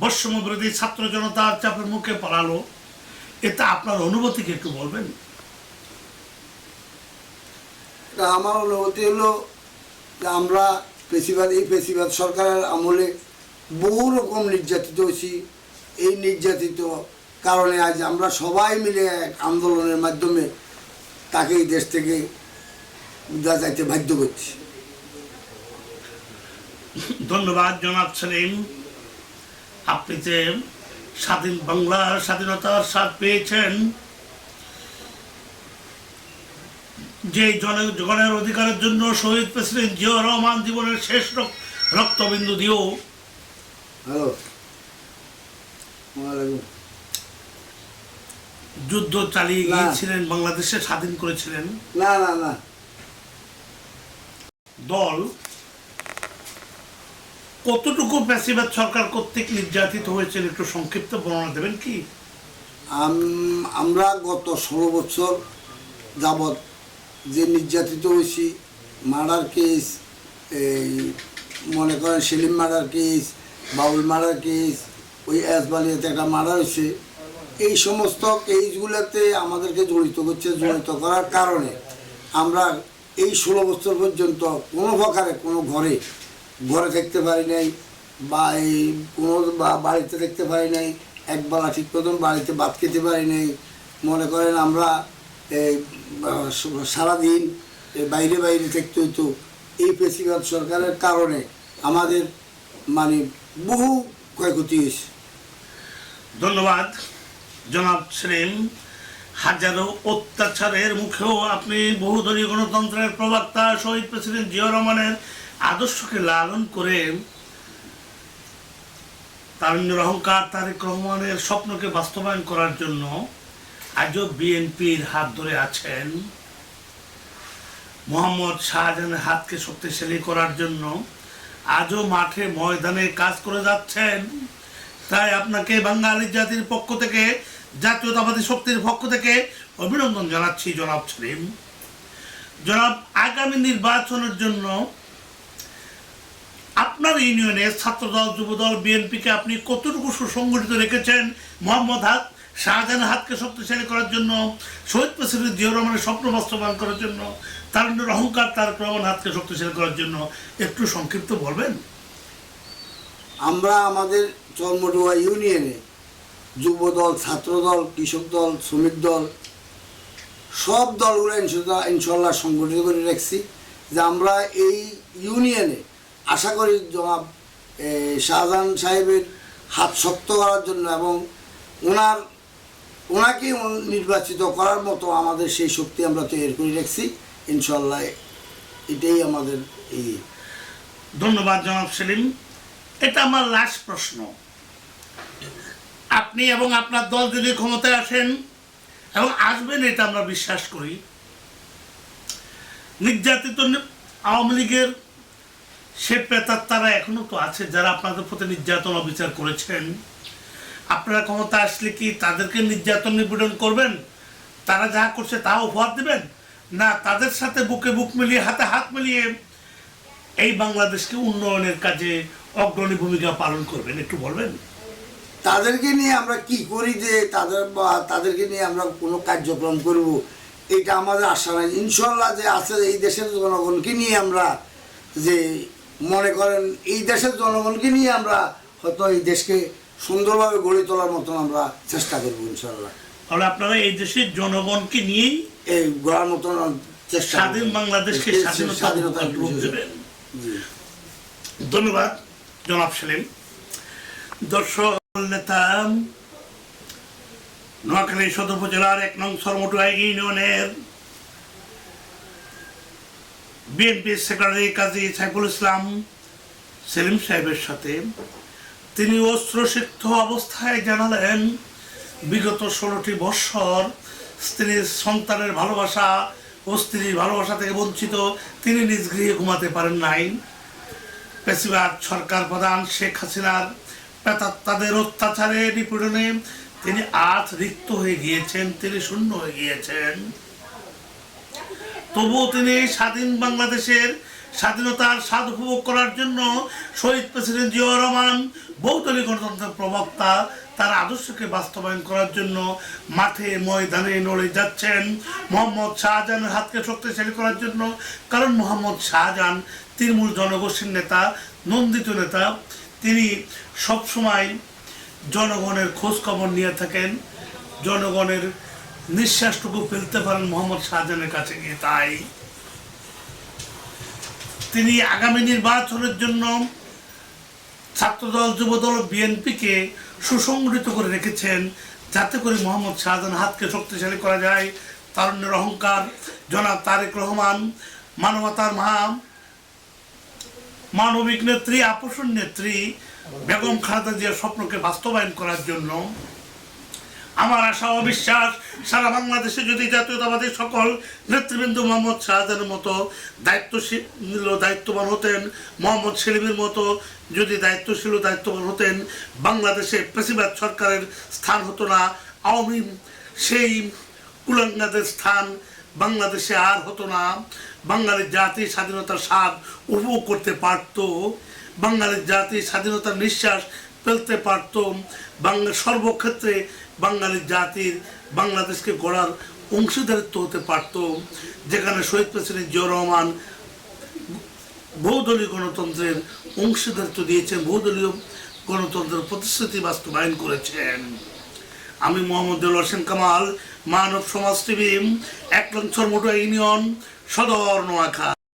বৈষম্য বিরোধী ছাত্র জনতার চাপের মুখে পড়ালো এটা আপনার অনুভূতিকে একটু বলবেন? আমার অনুভূতি হলো যে আমরা পেশিবাদ এই পেশিবাদ সরকারের আমলে বহু রকম নির্যাতিত হয়েছি। এই নির্যাতিত কারণে আজ আমরা সবাই মিলে এক আন্দোলনের মাধ্যমে তাকে এই দেশ থেকে যাইতে বাধ্য করছি। ধন্যবাদ জনাব সেলিম। আপনি যে স্বাধীন বাংলার স্বাধীনতার স্বাদ পেয়েছেন যে জনগণের অধিকারের জন্য শহীদ প্রেসিডেন্ট জিয়া রহমান জীবনের শেষ রক্তবিন্দু ওয়ালাইকুম। যুদ্ধ চালিয়ে। গিয়েছিলেন বাংলাদেশে স্বাধীন করেছিলেন না না না দল কতটুকু প্যাসিবাদ সরকার কর্তৃক নির্যাতিত হয়েছিল একটু সংক্ষিপ্ত বর্ণনা দেবেন কি? আমরা গত ষোলো বছর যাবৎ যে নির্যাতিত হয়েছি, মার্ডার কেস, এই মনে করেন Selim murder case Babul murder case, ওই অ্যাসবালিয়াতে একটা মার্ডার হয়েছে, এই সমস্ত কেসগুলোতে আমাদেরকে জড়িত করছে, জড়িত করার কারণে আমরা এই ষোলো বছর পর্যন্ত কোনো প্রকারে, কোনো ঘরে ঘরে থাকতে পারি নাই, বা এই কোনো বা বাড়িতে থাকতে পারি নাই একবেলা ঠিক মতন বাড়িতে ভাত খেতে পারি নাই। মনে করেন আমরা এই সারাদিন বাইরে বাইরে থাকতে হইতো। এই পেশিবাদ সরকারের কারণে আমাদের মানে বহু ক্ষয়ক্ষতি হয়েছে। ধন্যবাদ। জনাব সেলিম, হাজারো অত্যাচারের মুখেও আপনি বহুদলীয় গণতন্ত্রের প্রবক্তা শহীদ প্রেসিডেন্ট জিয়া রহমানের আদর্শকে লালন করে তারুণ্যের অহংকার তারেক রহমানের স্বপ্নকে বাস্তবায়ন করার জন্য আজও বিএনপির হাত ধরে আছেন মোহাম্মদ শাহজাহানের হাতকে শক্তিশালী করার জন্য। আজও মাঠে ময়দানে কাজ করে যাচ্ছেন। তাই আপনাকে বাঙালি জাতির পক্ষ থেকে, জাতীয়তাবাদী শক্তির পক্ষ থেকে অভিনন্দন জানাচ্ছি জনাব সেলিম। জনাব আগামী নির্বাচনের জন্য আপনার ইউনিয়নে ছাত্রদল, যুবদল, বিএনপিকে আপনি কতটুকু সুসংগঠিত রেখেছেন? মোহাম্মদ হাত শাহজাহান হাতকে শক্তিশালী করার জন্য, শহীদ প্রেসিডেন্ট জিয়া রহমানের স্বপ্ন বাস্তবায়ন করার জন্য, তারুণ্যের অহংকার তার রহমান হাতকে শক্তিশালী করার জন্য একটু সংক্ষিপ্ত বলবেন? আমরা আমাদের চর্মডুয়া ইউনিয়নে যুবদল, ছাত্রদল, কৃষক দল, শ্রমিক দল, সব দলগুলো ইনশাল্লাহ সংগঠিত করে রাখছি যে আমরা এই ইউনিয়নে আশা করি জনাব শাহজাহান সাহেবের হাত শক্ত করার জন্য এবং ওনার, ওনাকে নির্বাচিত করার মতো আমাদের সেই শক্তি আমরা তৈরি করে রাখছি। ইনশাল্লাহ এটাই আমাদের এই ধন্যবাদ জনাব সেলিম। এটা আমার লাস্ট প্রশ্ন। আপনি এবং আপনার দল যদি ক্ষমতায় আসেন এবং আসবেন, এটা আমরা বিশ্বাস করি। নির্যাতিত আওয়ামী লীগের সে প্রেতার তারা এখনও তো আছে, যারা আপনাদের প্রতি নির্যাতন অবিচার করেছেন। আপনারা ক্ষমতা আসলে কি তাদেরকে নির্যাতন নিপীড়ন করবেন? তারা যা করছে তা উপহার দেবেন? না, তাদের সাথে বুকে বুক মিলিয়ে, হাতে হাত মিলিয়ে এই বাংলাদেশকে উন্নয়নের কাজে অগ্রণী ভূমিকা পালন করবেন, একটু বলবেন? তাদেরকে নিয়ে আমরা কি করি যে তাদের বা তাদেরকে নিয়ে আমরা কোনো কার্যক্রম করব? এটা আমাদের আশা নাই। ইনশাল্লাহ যে আছে এই দেশের জনগণকে নিয়ে আমরা যে মনে করেন এই দেশের জনগণকে নিয়ে আমরা হয়তো এই দেশকে সুন্দরভাবে গড়ে তোলার মতন আমরা চেষ্টা করব ইনশাল্লাহ তাহলে আপনারা এই দেশের জনগণকে নিয়েই এই গড়ার মতন চেষ্টা স্বাধীন বাংলাদেশকে স্বাধীনতা। ধন্যবাদ জনাব সেলিম। দর্শক নেতা নোয়াখালী সদর উপজেলার এক নং সরমটুয়া ইউনিয়নের বিএনপি সেক্রেটারি কাজী সাইফুল ইসলাম সেলিম সাহেবের সাথে। তিনি অস্ত্রসিক্ত অবস্থায় জানালেন, বিগত ষোলোটি বৎসর স্ত্রীর সন্তানের ভালোবাসা ও স্ত্রীর ভালোবাসা থেকে বঞ্চিত তিনি নিজ গৃহে ঘুমাতে পারেন নাই। পেশিবাদ সরকার প্রধান শেখ হাসিনার তাদের অত্যাচারে নিপীড়নে তিনি আজ রিক্ত হয়ে গিয়েছেন, তিনি শূন্য হয়ে গিয়েছেন। তবুও তিনি স্বাধীন বাংলাদেশের স্বাধীনতার স্বাদ উপভোগ করার জন্য শহীদ প্রেসিডেন্ট জিয়াউর রহমান বহুদলীয় গণতন্ত্রের প্রবক্তা, তার আদর্শকে বাস্তবায়ন করার জন্য মাঠে ময়দানে নড়ে যাচ্ছেন। মোহাম্মদ শাহজাহানের হাতকে শক্তিশালী করার জন্য কারণ মোহাম্মদ শাহজাহান তৃণমূল জনগোষ্ঠীর নেতা, নন্দিত নেতা। তিনি সবসময় জনগণের খোঁজখবর নিয়ে থাকেন, জনগণের নিঃশ্বাসটুকু ফেলতে পারেন মোহাম্মদ শাহজাহানের কাছে গিয়ে, তাই। তিনি আগামী নির্বাচনের জন্য ছাত্রদল, যুবদল, বিএনপিকে সুসংগঠিত করে রেখেছেন যাতে করে মোহাম্মদ শাহজাহান হাতকে শক্তিশালী করা যায়। তারুণ্যের অহংকার, জনাব তারেক রহমান, মানবতার মহা মানবিক নেত্রী আপোষণ নেত্রী বেগম খালেদা জিয়ার স্বপ্নকে বাস্তবায়ন করার জন্য আমার আশা ও বিশ্বাস, সারা বাংলাদেশে যদি জাতীয়তাবাদী সকল নেতৃবৃন্দ মোহাম্মদ শাহজাহানের মতো দায়িত্বশীল দায়িত্ববান হতেন, মোহাম্মদ সেলিমের মতো যদি দায়িত্বশীল দায়িত্ববান হতেন, বাংলাদেশে পেশিবাদ সরকারের স্থান হতো না, আওয়ামী সেই কুলাঙ্গাদের স্থান বাংলাদেশে আর হতো না। বাঙালির জাতি স্বাধীনতার স্বাদ উপভোগ করতে পারত। বাঙালির জাতি স্বাধীনতার নিঃশ্বাস ফেলতে পারত। বাংলা সর্বক্ষেত্রে বাঙালির জাতির বাংলাদেশকে গড়ার অংশীদারিত্ব হতে পারত, যেখানে শহীদ প্রেসিডেন্ট জিয়াউর রহমান বহুদলীয় গণতন্ত্রের অংশীদারিত্ব দিয়েছেন, বহুদলীয় গণতন্ত্রের প্রতিশ্রুতি বাস্তবায়ন করেছেন। আমি মোহাম্মদ হোসেন কামাল, মানব সমাজ টিভি এক লঞ্চর ইউনিয়ন, সদর নোয়াখা